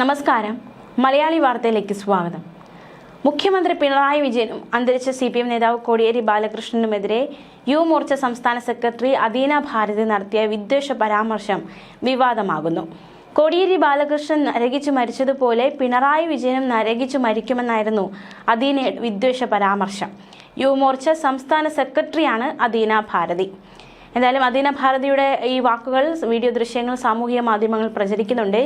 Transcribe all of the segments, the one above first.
നമസ്കാരം. മലയാളി വാർത്തയിലേക്ക് സ്വാഗതം. മുഖ്യമന്ത്രി പിണറായി വിജയനും അന്തരിച്ച സി പി എം നേതാവ് കോടിയേരി ബാലകൃഷ്ണനുമെതിരെ യുവമോർച്ച സംസ്ഥാന സെക്രട്ടറി അദീന ഭാരതി നടത്തിയ വിദ്വേഷ പരാമർശം വിവാദമാകുന്നു. കോടിയേരി ബാലകൃഷ്ണൻ നരകിച്ചു മരിച്ചതുപോലെ പിണറായി വിജയനും നരകിച്ചു മരിക്കുമെന്നായിരുന്നു അദീനയുടെ വിദ്വേഷ പരാമർശം. യു മോർച്ച സംസ്ഥാന സെക്രട്ടറിയാണ് അദീന ഭാരതി. എന്തായാലും അദീന ഭാരതിയുടെ ഈ വാക്കുകൾ വീഡിയോ ദൃശ്യങ്ങൾ സാമൂഹിക മാധ്യമങ്ങൾ പ്രചരിക്കുന്നുണ്ട്.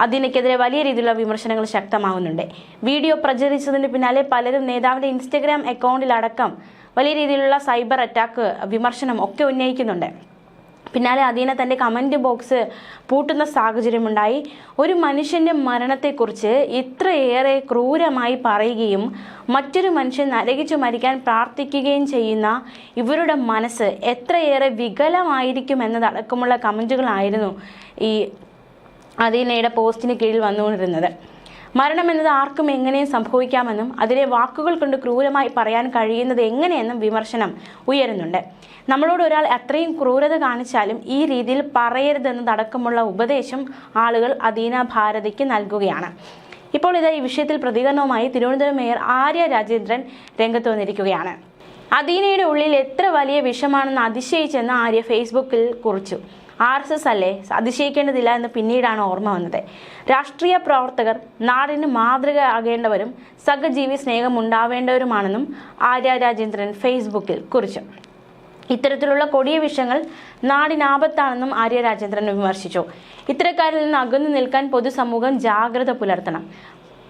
അതിനെതിരെ വലിയ രീതിയിലുള്ള വിമർശനങ്ങൾ ശക്തമാവുന്നുണ്ട്. വീഡിയോ പ്രചരിച്ചതിന് പിന്നാലെ പലരും നേതാവിന്റെ ഇൻസ്റ്റഗ്രാം അക്കൗണ്ടിലടക്കം വലിയ രീതിയിലുള്ള സൈബർ അറ്റാക്ക് വിമർശനം ഒക്കെ ഉന്നയിക്കുന്നുണ്ട്. പിന്നാലെ അദീന തന്റെ കമന്റ് ബോക്സ് പൂട്ടുന്ന സാഹചര്യമുണ്ടായി. ഒരു മനുഷ്യന്റെ മരണത്തെക്കുറിച്ച് ഇത്രയേറെ ക്രൂരമായി പറയുകയും മറ്റൊരു മനുഷ്യൻ നരകിച്ചു മരിക്കാൻ പ്രാർത്ഥിക്കുകയും ചെയ്യുന്ന ഇവരുടെ മനസ്സ് എത്രയേറെ വികലമായിരിക്കും എന്നതടക്കമുള്ള കമന്റുകളായിരുന്നു ഈ അദീനയുടെ പോസ്റ്റിന് കീഴിൽ വന്നുകൊണ്ടിരുന്നത്. മരണമെന്നത് ആർക്കും എങ്ങനെയും സംഭവിക്കാമെന്നും അതിലെ വാക്കുകൾ കൊണ്ട് ക്രൂരമായി പറയാൻ കഴിയുന്നത് എങ്ങനെയെന്നും വിമർശനം ഉയരുന്നുണ്ട്. നമ്മളോട് ഒരാൾ അത്രയും ക്രൂരത കാണിച്ചാലും ഈ രീതിയിൽ പറയരുതെന്നതടക്കമുള്ള ഉപദേശം ആളുകൾ അദീന ഭാരതിക്ക് നൽകുകയാണ്. ഇപ്പോൾ ഇത് ഈ വിഷയത്തിൽ പ്രതികരണവുമായി തിരുവനന്തപുരം മേയർ ആര്യ രാജേന്ദ്രൻ രംഗത്ത് വന്നിരിക്കുകയാണ്. അദീനയുടെ ഉള്ളിൽ എത്ര വലിയ വിഷമാണെന്ന് അതിശയിച്ചെന്ന് ആര്യ ഫേസ്ബുക്കിൽ കുറിച്ചു. ആർ എസ് എസ് അല്ലേ? അതിശയിക്കേണ്ടതില്ല എന്ന് പിന്നീടാണ് ഓർമ്മ വന്നത്. രാഷ്ട്രീയ പ്രവർത്തകർ നാടിന് മാതൃകയാകേണ്ടവരും സഹജീവി സ്നേഹം ഉണ്ടാവേണ്ടവരുമാണെന്നും ആര്യ രാജേന്ദ്രൻ ഫേസ്ബുക്കിൽ കുറിച്ചു. ഇത്തരത്തിലുള്ള കൊടിയ വിഷയങ്ങൾ നാടിനാപത്താണെന്നും ആര്യ രാജേന്ദ്രൻ വിമർശിച്ചു. ഇത്തരക്കാരിൽ നിന്ന് അകന്നു നിൽക്കാൻ പൊതുസമൂഹം ജാഗ്രത പുലർത്തണം.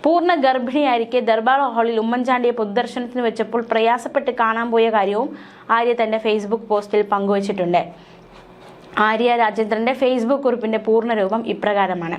പൂർണ ഗർഭിണിയായിരിക്കെ ദർബാർ ഹാളിൽ ഉമ്മൻചാണ്ടിയെ പൊതുദർശനത്തിന് വെച്ചപ്പോൾ പ്രയാസപ്പെട്ട് കാണാൻ പോയ കാര്യവും ആര്യ തന്റെ ഫേസ്ബുക്ക് പോസ്റ്റിൽ പങ്കുവച്ചിട്ടുണ്ട്. ആര്യ രാജേന്ദ്രന്റെ ഫേസ്ബുക്ക് കുറിപ്പിന്റെ പൂർണരൂപം ഇപ്രകാരമാണ്.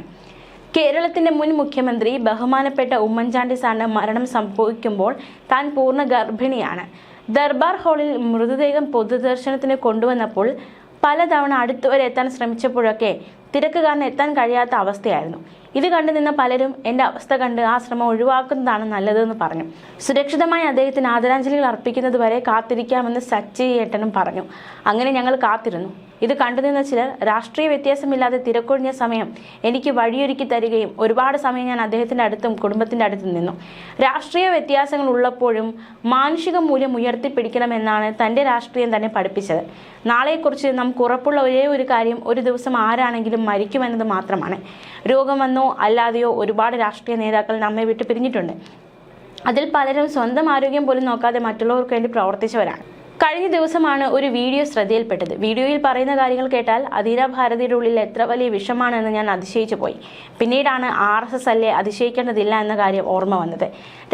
കേരളത്തിന്റെ മുൻ മുഖ്യമന്ത്രി ബഹുമാനപ്പെട്ട ഉമ്മൻചാണ്ടി സാറിന് മരണം സംഭവിക്കുമ്പോൾ താൻ പൂർണ ഗർഭിണിയാണ്. ദർബാർ ഹാളിൽ മൃതദേഹം പൊതുദർശനത്തിന് കൊണ്ടുവന്നപ്പോൾ പലതവണ അടുത്തുവരെ എത്താൻ ശ്രമിച്ചപ്പോഴൊക്കെ തിരക്ക് കാരണം എത്താൻ കഴിയാത്ത അവസ്ഥയായിരുന്നു. ഇത് കണ്ടു നിന്ന പലരും എന്റെ അവസ്ഥ കണ്ട് ആ ശ്രമം ഒഴിവാക്കുന്നതാണ് നല്ലതെന്ന് പറഞ്ഞു. സുരക്ഷിതമായി അദ്ദേഹത്തിന് ആദരാഞ്ജലികൾ അർപ്പിക്കുന്നത് വരെ കാത്തിരിക്കാമെന്ന് സച്ചി ഏട്ടനും പറഞ്ഞു. അങ്ങനെ ഞങ്ങൾ കാത്തിരുന്നു. ഇത് കണ്ടുനിന്ന ചിലർ രാഷ്ട്രീയ വ്യത്യാസമില്ലാതെ തിരക്കൊഴിഞ്ഞ സമയം എനിക്ക് വഴിയൊരുക്കി തരികയും ഒരുപാട് സമയം ഞാൻ അദ്ദേഹത്തിന്റെ അടുത്തും കുടുംബത്തിന്റെ അടുത്തും നിന്നു. രാഷ്ട്രീയ വ്യത്യാസങ്ങൾ ഉള്ളപ്പോഴും മാനുഷിക മൂല്യം ഉയർത്തിപ്പിടിക്കണമെന്നാണ് തന്റെ രാഷ്ട്രീയം തന്നെ പഠിപ്പിച്ചത്. നാളെക്കുറിച്ച് നമുക്ക് ഉറപ്പുള്ള ഒരേ ഒരു കാര്യം ഒരു ദിവസം ആരാണെങ്കിലും മരിക്കുമെന്നത് മാത്രമാണ്. രോഗം വന്നോ അല്ലാതെയോ ഒരുപാട് രാഷ്ട്രീയ നേതാക്കൾ നമ്മെ വിട്ട് പിരിഞ്ഞിട്ടുണ്ട്. അതിൽ പലരും സ്വന്തം ആരോഗ്യം പോലും നോക്കാതെ മറ്റുള്ളവർക്ക് വേണ്ടി പ്രവർത്തിച്ചവരാണ്. കഴിഞ്ഞ ദിവസമാണ് ഒരു വീഡിയോ ശ്രദ്ധയിൽപ്പെട്ടത്. വീഡിയോയിൽ പറയുന്ന കാര്യങ്ങൾ കേട്ടാൽ അധീര ഭാരതിയുടെ ഉള്ളിൽ എത്ര വലിയ വിഷമാണെന്ന് ഞാൻ അതിശയിച്ചു പോയി. പിന്നീടാണ് ആർ എസ് എസ് അല്ലേ അതിശയിക്കേണ്ടതില്ല എന്ന കാര്യം ഓർമ്മ വന്നത്.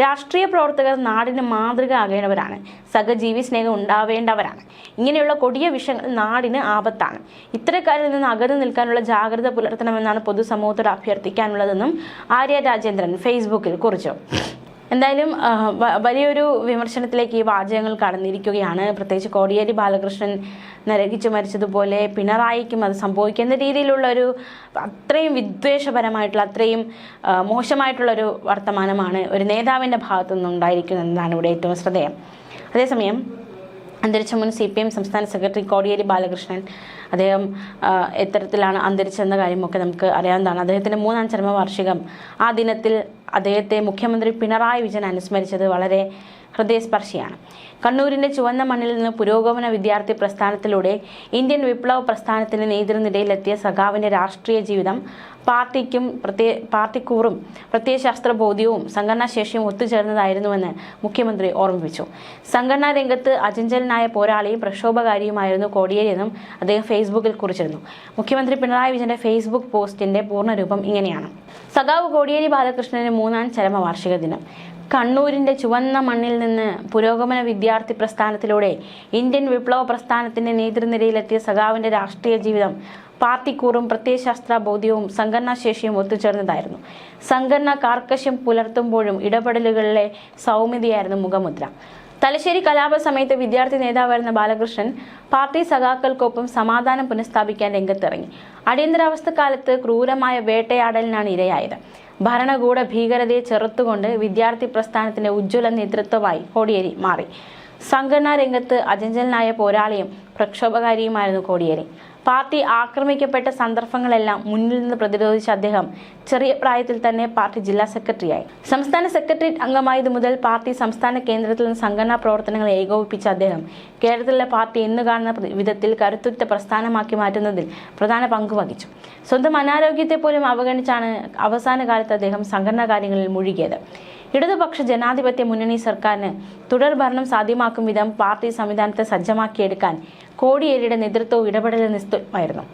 രാഷ്ട്രീയ പ്രവർത്തകർ നാടിന് മാതൃക ആകേണ്ടവരാണ്. സഹജീവി സ്നേഹം ഉണ്ടാവേണ്ടവരാണ്. ഇങ്ങനെയുള്ള കൊടിയ വിഷയങ്ങൾ നാടിന് ആപത്താണ്. ഇത്തരക്കാരിൽ നിന്ന് അകന്നു നിൽക്കാനുള്ള ജാഗ്രത പുലർത്തണമെന്നാണ് പൊതുസമൂഹത്തോട് അഭ്യർത്ഥിക്കാനുള്ളതെന്നും ആര്യ രാജേന്ദ്രൻ ഫേസ്ബുക്കിൽ കുറിച്ചു. എന്തായാലും വലിയൊരു വിമർശനത്തിലേക്ക് ഈ വാചകങ്ങൾ കടന്നിരിക്കുകയാണ്. പ്രത്യേകിച്ച് കോടിയേരി ബാലകൃഷ്ണൻ നരകിച്ചു മരിച്ചതുപോലെ പിണറായിക്കും അത് സംഭവിക്കുന്ന രീതിയിലുള്ള ഒരു അത്രയും വിദ്വേഷപരമായിട്ടുള്ള അത്രയും മോശമായിട്ടുള്ള മോശമായിട്ടുള്ളൊരു വർത്തമാനമാണ് ഒരു നേതാവിന്റെ ഭാഗത്തു നിന്നുണ്ടായിരിക്കുന്നതെന്നാണ് ഇവിടെ ഏറ്റവും ശ്രദ്ധേയം. അതേസമയം അന്തരിച്ച മുൻ സി പി എം സംസ്ഥാന സെക്രട്ടറി കോടിയേരി ബാലകൃഷ്ണൻ അദ്ദേഹം എത്തരത്തിലാണ് അന്തരിച്ചെന്ന കാര്യമൊക്കെ നമുക്ക് അറിയാവുന്നതാണ്. അദ്ദേഹത്തിന്റെ മൂന്നാം ചരമവാർഷികം ആ ദിനത്തിൽ അദ്ദേഹത്തെ മുഖ്യമന്ത്രി പിണറായി വിജയൻ അനുസ്മരിച്ചത് വളരെ ഹൃദയസ്പർശിയാണ്. കണ്ണൂരിന്റെ ചുവന്ന മണ്ണിൽ നിന്ന് പുരോഗമന വിദ്യാർത്ഥി പ്രസ്ഥാനത്തിലൂടെ ഇന്ത്യൻ വിപ്ലവ പ്രസ്ഥാനത്തിന് നേതൃനിരയിലെത്തിയ സഖാവിന്റെ രാഷ്ട്രീയ ജീവിതം പാർട്ടിക്കും പ്രത്യേ പാർട്ടിക്കൂറും പ്രത്യയശാസ്ത്ര ബോധ്യവും സംഘടനാശേഷിയും ഒത്തുചേർന്നതായിരുന്നുവെന്ന് മുഖ്യമന്ത്രി ഓർമ്മിപ്പിച്ചു. സംഘടനാ രംഗത്ത് അചഞ്ചലനായ പോരാളിയും പ്രക്ഷോഭകാരിയുമായിരുന്നു കോടിയേരിയെന്നും അദ്ദേഹം ഫേസ്ബുക്കിൽ കുറിച്ചിരുന്നു. മുഖ്യമന്ത്രി പിണറായി വിജയന്റെ ഫേസ്ബുക്ക് പോസ്റ്റിന്റെ പൂർണരൂപം ഇങ്ങനെയാണ്. സഖാവ് കോടിയേരി ബാലകൃഷ്ണന് മൂന്നാം ചരമവാർഷിക ദിനം. കണ്ണൂരിന്റെ ചുവന്ന മണ്ണിൽ നിന്ന് പുരോഗമന വിദ്യാർത്ഥി പ്രസ്ഥാനത്തിലൂടെ ഇന്ത്യൻ വിപ്ലവ പ്രസ്ഥാനത്തിന്റെ നേതൃനിരയിലെത്തിയ സഖാവിന്റെ രാഷ്ട്രീയ ജീവിതം പാർട്ടിക്കൂറും പ്രത്യയശാസ്ത്ര ബോധ്യവും സംഘടനാശേഷിയും ഒത്തുചേർന്നതായിരുന്നു. സംഘടന കാർക്കശ്യം പുലർത്തുമ്പോഴും ഇടപെടലുകളിലെ സൗമ്യതയായിരുന്നു മുഖമുദ്ര. തലശ്ശേരി കലാപ സമയത്ത് വിദ്യാർത്ഥി നേതാവായിരുന്ന ബാലകൃഷ്ണൻ പാർട്ടി സഖാക്കൾക്കൊപ്പം സമാധാനം പുനഃസ്ഥാപിക്കാൻ രംഗത്തിറങ്ങി. അടിയന്തരാവസ്ഥ കാലത്ത് ക്രൂരമായ വേട്ടയാടലിനാണ് ഇരയായത്. ഭരണകൂട ഭീകരതയെ ചെറുത്തുകൊണ്ട് വിദ്യാർത്ഥി പ്രസ്ഥാനത്തിന്റെ ഉജ്ജ്വല നേതൃത്വമായി കോടിയേരി മാറി. സംഘടനാ രംഗത്ത് അചഞ്ചലനായ പോരാളിയും പ്രക്ഷോഭകാരിയുമായിരുന്നു കോടിയേരി. പാർട്ടി ആക്രമിക്കപ്പെട്ട സന്ദർഭങ്ങളെല്ലാം മുന്നിൽ നിന്ന് പ്രതിരോധിച്ച അദ്ദേഹം ചെറിയ പ്രായത്തിൽ തന്നെ പാർട്ടി ജില്ലാ സെക്രട്ടറിയായി. സംസ്ഥാന സെക്രട്ടേറിയറ്റ് അംഗമായത് മുതൽ പാർട്ടി സംസ്ഥാന കേന്ദ്രത്തിൽ നിന്ന് സംഘടനാ പ്രവർത്തനങ്ങൾ ഏകോപിപ്പിച്ച അദ്ദേഹം കേരളത്തിലെ പാർട്ടി എന്ന് കാണുന്ന വിധത്തിൽ കരുത്തുറ്റ പ്രസ്ഥാനമാക്കി മാറ്റുന്നതിൽ പ്രധാന പങ്ക് വഹിച്ചു. സ്വന്തം അനാരോഗ്യത്തെ പോലും അവഗണിച്ചാണ് അവസാന കാലത്ത് അദ്ദേഹം സംഘടനാ കാര്യങ്ങളിൽ മുഴുകിയത്. ഇടതുപക്ഷ ജനാധിപത്യ മുന്നണി സർക്കാരിന് തുടർ ഭരണം സാധ്യമാക്കും വിധം പാർട്ടി സംവിധാനത്തെ സജ്ജമാക്കിയെടുക്കാൻ കോടിയേരിയുടെ നേതൃത്വവും ഇടപെടൽ നിസ്തുലമായിരുന്നു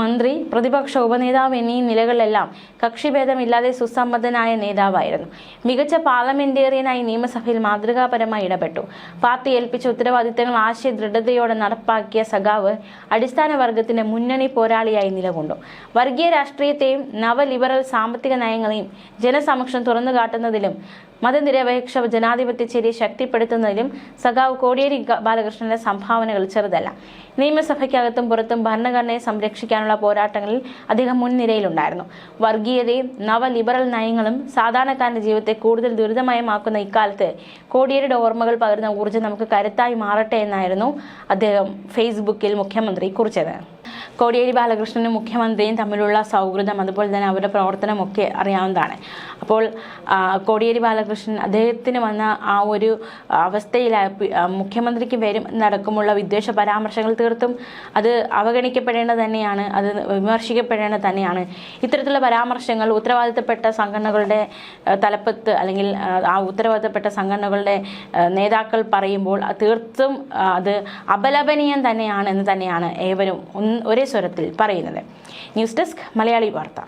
മന്ത്രി പ്രതിപക്ഷ ഉപനേതാവ് എന്നീ നിലകളിലെല്ലാം കക്ഷിഭേദമില്ലാതെ സുസമ്പന്നനായ നേതാവായിരുന്നു. മികച്ച പാർലമെന്റേറിയനായി നിയമസഭയിൽ മാതൃകാപരമായി ഇടപെട്ടു. പാർട്ടി ഏൽപ്പിച്ച ഉത്തരവാദിത്തങ്ങൾ ആശയ ദൃഢതയോടെ നടപ്പാക്കിയ സഖാവ് അടിസ്ഥാന വർഗത്തിന്റെ മുന്നണി പോരാളിയായി നിലകൊണ്ടു. വർഗീയ രാഷ്ട്രീയത്തെയും നവലിബറൽ സാമ്പത്തിക നയങ്ങളെയും ജനസമക്ഷം തുറന്നു കാട്ടുന്നതിലും മതനിരപേക്ഷ ജനാധിപത്യ ചേരി ശക്തിപ്പെടുത്തുന്നതിലും സഖാവ് കോടിയേരി ബാലകൃഷ്ണന്റെ സംഭാവനകൾ ചെറുതല്ല. നിയമസഭയ്ക്കകത്തും പുറത്തും ഭരണഘടനയെ സംരക്ഷിക്കാനുള്ള പോരാട്ടങ്ങളിൽ അദ്ദേഹം മുൻനിരയിലുണ്ടായിരുന്നു. വർഗീയതയും നവ ലിബറൽ നയങ്ങളും സാധാരണക്കാരന്റെ ജീവിതത്തെ കൂടുതൽ ദുരിതമയമാക്കുന്ന ഇക്കാലത്ത് കോടിയേരിയുടെ ഓർമ്മകൾ പകരുന്ന ഊർജം നമുക്ക് കരുത്തായി മാറട്ടെ എന്നായിരുന്നു അദ്ദേഹം ഫേസ്ബുക്കിൽ മുഖ്യമന്ത്രി കുറിച്ചത്. കോടിയേരി ബാലകൃഷ്ണനും മുഖ്യമന്ത്രിയും തമ്മിലുള്ള സൗഹൃദം അതുപോലെ തന്നെ അവരുടെ പ്രവർത്തനമൊക്കെ അറിയാവുന്നതാണ്. അപ്പോൾ കോടിയേരി ബാലകൃഷ്ണൻ അദ്ദേഹത്തിന് വന്ന ആ ഒരു അവസ്ഥയിൽ മുഖ്യമന്ത്രിക്ക് വരും നടക്കുമുള്ള വിദ്വേഷ പരാമർശങ്ങൾ തീർത്തും അത് അവഗണിക്കപ്പെടേണ്ടത് തന്നെയാണ് അത് വിമർശിക്കപ്പെടേണ്ടത് തന്നെയാണ്. ഇത്തരത്തിലുള്ള പരാമർശങ്ങൾ ഉത്തരവാദിത്തപ്പെട്ട സംഘടനകളുടെ തലപ്പത്ത് അല്ലെങ്കിൽ ആ, ഉത്തരവാദിത്തപ്പെട്ട സംഘടനകളുടെ നേതാക്കൾ പറയുമ്പോൾ തീർത്തും അത് അപലപനീയം തന്നെയാണ് എന്ന് തന്നെയാണ് ഏവരും ഒരേ സ്വരത്തിൽ പറയുന്നത്. ന്യൂസ് ഡെസ്ക് മലയാളി വാർത്ത.